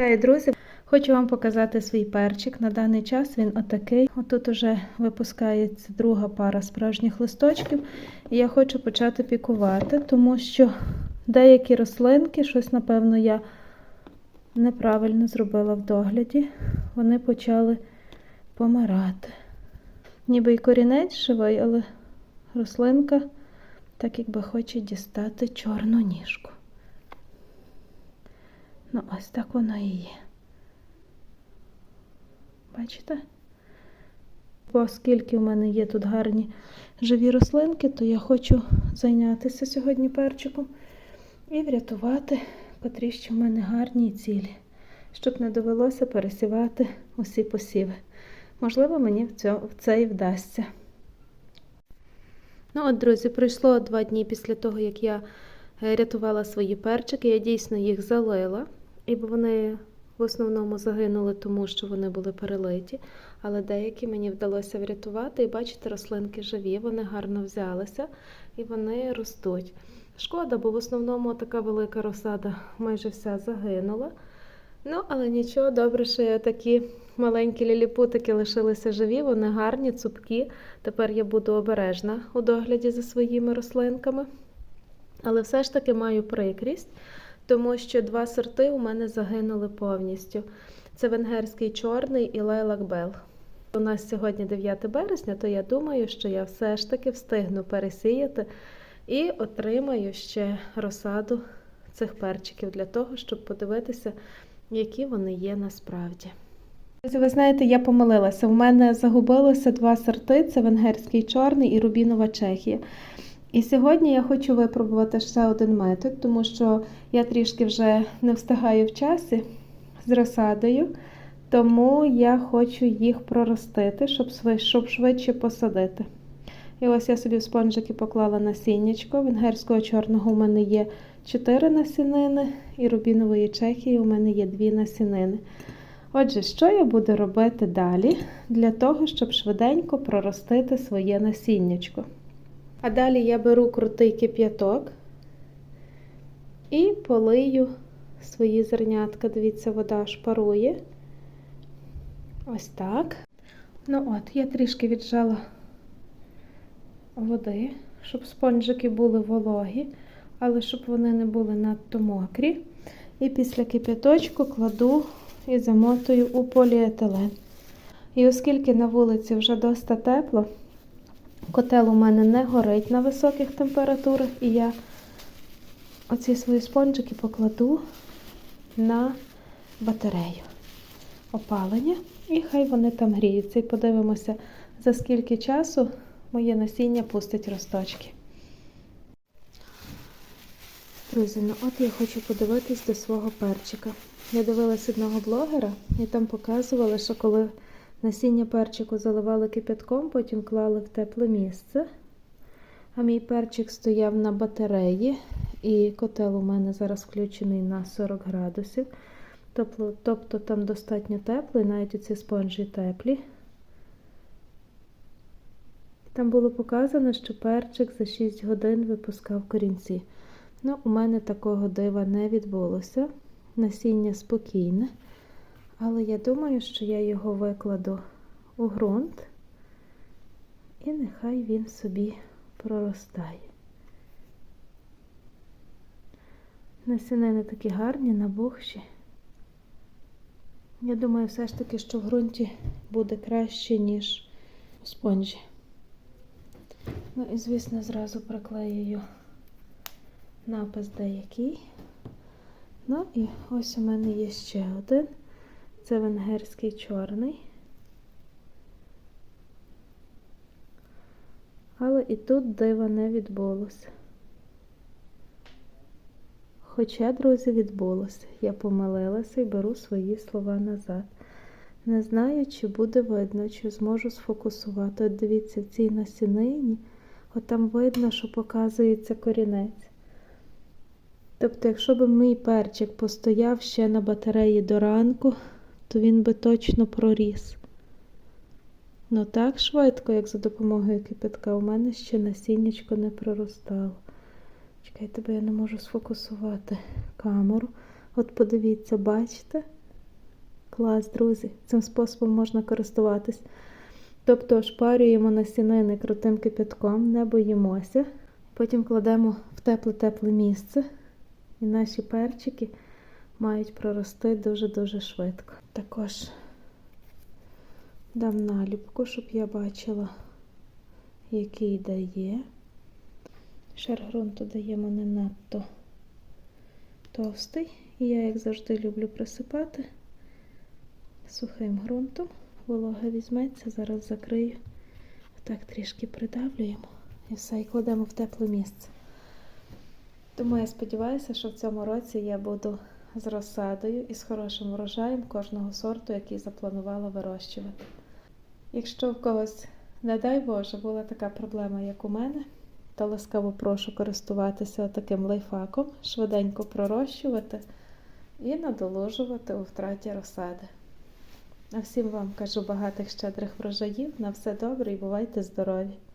Вітаю, друзі! Хочу вам показати свій перчик. На даний час він отакий. Отут уже випускається друга пара справжніх листочків. І я хочу почати пікувати, тому що деякі рослинки, щось, напевно, я неправильно зробила в догляді. Вони почали помирати. Ніби і корінець живий, але рослинка так якби хоче дістати чорну ніжку. Ну, ось так воно і є. Бачите? Оскільки в мене є тут гарні живі рослинки, то я хочу зайнятися сьогодні перчиком і врятувати котрі ще в мене гарні і цілі, щоб не довелося пересівати усі посіви. Можливо, мені в це, і вдасться. Ну, от, друзі, пройшло два дні після того, як я рятувала свої перчики. Я дійсно їх залила, і вони в основному загинули, тому що вони були перелиті. Але деякі мені вдалося врятувати. І бачите, рослинки живі, вони гарно взялися і вони ростуть. Шкода, бо в основному така велика розсада майже вся загинула. Ну, але нічого, добре, що такі маленькі ліліпутики лишилися живі, вони гарні, цупкі. Тепер я буду обережна у догляді за своїми рослинками. Але все ж таки маю прикрість, тому що два сорти у мене загинули повністю. Це венгерський чорний і лейлак Бел. У нас сьогодні 9 березня, то я думаю, що я все ж таки встигну пересіяти і отримаю ще розсаду цих перчиків для того, щоб подивитися, які вони є насправді. Ви знаєте, я помилилася. У мене загубилося два сорти: це венгерський чорний і рубінова Чехія. І сьогодні я хочу випробувати ще один метод, тому що я трішки вже не встигаю в часі з розсадою, тому я хочу їх проростити, щоб швидше посадити. І ось я собі в спонжики поклала насіннячко. Венгерського чорного у мене є 4 насінини, і рубінової Чехії у мене є 2 насінини. Отже, що я буду робити далі для того, щоб швиденько проростити своє насіннячко? А далі я беру крутий кип'яток і полию свої зернятка. Дивіться, вода шпарує. Ось так. Ну от, я трішки віджала води, щоб спонжики були вологі, але щоб вони не були надто мокрі. І після кип'яточку кладу і замотую у поліетилен. І оскільки на вулиці вже доста тепло, котел у мене не горить на високих температурах, і я оці свої спонжики покладу на батарею опалення, і хай вони там гріються. І подивимося, за скільки часу моє насіння пустить росточки. Друзі, ну от я хочу подивитись до свого перчика. Я дивилась одного блогера, і там показували, що коли насіння перчику заливали кипятком, потім клали в тепле місце. А мій перчик стояв на батареї, і котел у мене зараз включений на 40 градусів. Тобто, тобто там достатньо тепло, і навіть ці спонжі теплі. Там було показано, що перчик за 6 годин випускав корінці. Ну, у мене такого дива не відбулося. Насіння спокійне. Але я думаю, що я його викладу у ґрунт, і нехай він собі проростає. Насінини такі гарні, набухші. Я думаю, все ж таки, що в ґрунті буде краще, ніж у спонжі. Ну і, звісно, зразу приклеюю напис деякий. Ну і ось у мене є ще один. Це венгерський чорний. Але і тут дива не відбулося. Хоча, друзі, відбулося. Я помилилася і беру свої слова назад. Не знаю, чи буде видно, чи зможу сфокусувати. От дивіться, в цій насінині, от там видно, що показується корінець. Тобто, якщо б мій перчик постояв ще на батареї до ранку, то він би точно проріс. Ну так швидко, як за допомогою кипятка, у мене ще насіннячко не проростало. Чекайте, бо я не можу сфокусувати камеру. От подивіться, бачите? Клас, друзі, цим способом можна користуватись. Тобто ошпарюємо насінини крутим кипятком, не боїмося. Потім кладемо в тепле-тепле місце, і наші перчики мають прорости дуже-дуже швидко. Також дам наліпку, щоб я бачила, який дає. Шар ґрунту даємо не надто товстий. І я, як завжди, люблю присипати сухим ґрунтом. Волога візьметься, зараз закрию. Так трішки придавлюємо і все, і кладемо в тепле місце. Тому я сподіваюся, що в цьому році я буду з розсадою і з хорошим врожаєм кожного сорту, який запланувала вирощувати. Якщо в когось, не дай Боже, була така проблема, як у мене, то ласкаво прошу користуватися таким лайфхаком, швиденько пророщувати і надоложувати у втраті розсади. А всім вам кажу багатих щедрих врожаїв. На все добре і бувайте здорові!